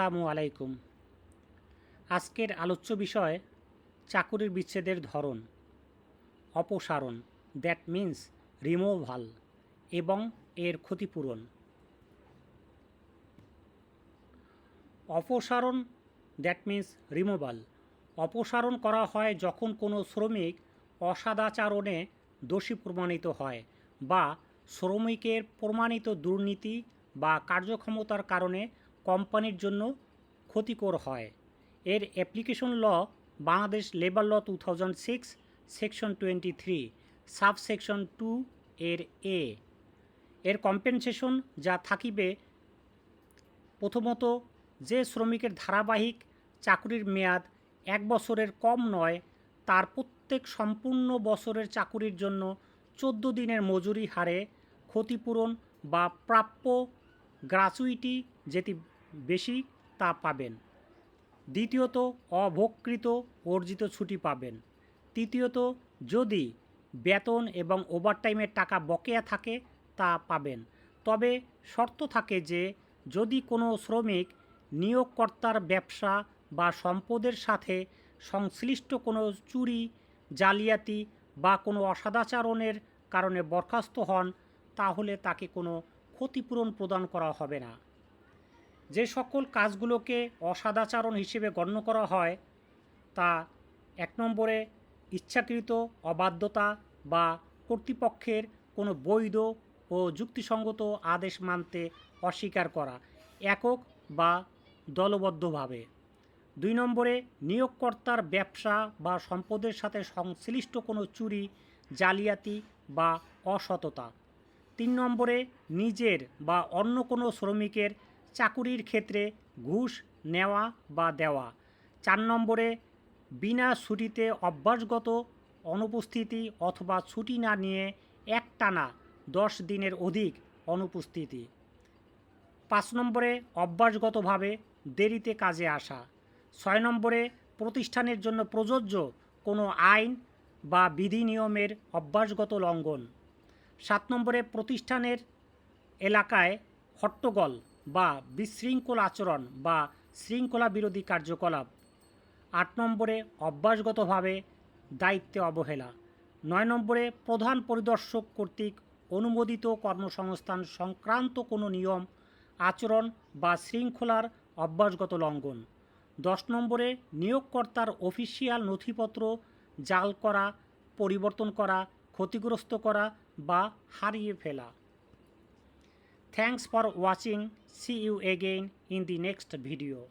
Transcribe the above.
আসসালামু আলাইকুম। আজকের আলোচ্য বিষয় চাকুরির বিচ্ছেদের ধরন, অপসারণ দ্যাট মিন্স রিমুভাল এবং এর ক্ষতিপূরণ। অপসারণ দ্যাট মিন্স রিমুভাল অপসারণ করা হয় যখন কোনো শ্রমিক অসাদাচারণে দোষী প্রমাণিত হয় বা শ্রমিকের প্রমাণিত দুর্নীতি বা কার্যক্ষমতার কারণে কোম্পানির জন্য ক্ষতিকর হয়। এর application law Bangladesh labour law two thousand six, section twenty three sub section two এর এ। এর কম্পেনসেশন যা থাকিবে প্রথমত যে শ্রমিকের ধারাবাহিক চাকরির মেয়াদ এক বছরের কম নয়, তার প্রত্যেক সম্পূর্ণ বছরের চাকুরির জন্য চোদ্দ দিনের মজুরি হারে ক্ষতিপূরণ বা প্রাপ্য গ্রাচুইটি যেটি বেশি তা পাবেন। দ্বিতীয়ত অভোগকৃত অর্জিত ছুটি পাবেন। তৃতীয়ত, যদি বেতন এবং ওভারটাইমের টাকা বকেয়া থাকে, তা পাবেন। তবে শর্ত থাকে যে, যদি কোনো শ্রমিক নিয়োগকর্তার ব্যবসা বা সম্পদের সাথে সংশ্লিষ্ট কোনো চুরি, জালিয়াতি বা কোনো অসদাচরণের কারণে বরখাস্ত হন, তাহলে তাকে কোনো ক্ষতিপূরণ প্রদান করা হবে না। যে সকল কাজগুলোকে অসদাচরণ হিসেবে গণ্য করা হয়, তা এক নম্বরে ইচ্ছাকৃত অবাধ্যতা বা কর্তৃপক্ষের কোনো বৈধ ও যুক্তিসঙ্গত আদেশ মানতে অস্বীকার করা একক বা দলবদ্ধভাবে। দুই নম্বরে নিয়োগকর্তার ব্যবসা বা সম্পদের সাথে সংশ্লিষ্ট কোনো চুরি, জালিয়াতি বা অসততা। তিন নম্বরে নিজের বা অন্য কোনো শ্রমিকের চাকুরির ক্ষেত্রে ঘুষ নেওয়া বা দেওয়া। চার নম্বরে, বিনা ছুটিতে অভ্যাসগত অনুপস্থিতি অথবা ছুটি না নিয়ে একটানা দশ দিনের অধিক অনুপস্থিতি। পাঁচ নম্বরে, অভ্যাসগতভাবে দেরিতে কাজে আসা। ছয় নম্বরে, প্রতিষ্ঠানের জন্য প্রযোজ্য কোনো আইন বা বিধি নিয়মের অভ্যাসগত লঙ্ঘন। সাত নম্বরে, প্রতিষ্ঠানের এলাকায় হট্টগোল বা বিশৃঙ্খল আচরণ বা শৃঙ্খলা বিরোধী কার্যকলাপ। আট নম্বরে অভ্যাসগতভাবে দায়িত্বে অবহেলা। নয় নম্বরে প্রধান পরিদর্শক কর্তৃক অনুমোদিত কর্মসংস্থান সংক্রান্ত কোনো নিয়ম, আচরণ বা শৃঙ্খলার অভ্যাসগত লঙ্ঘন। দশ নম্বরে নিয়োগকর্তার অফিসিয়াল নথিপত্র জাল করা, পরিবর্তন করা, ক্ষতিগ্রস্ত করা বা হারিয়ে ফেলা। Thanks for watching. See you again in the next video.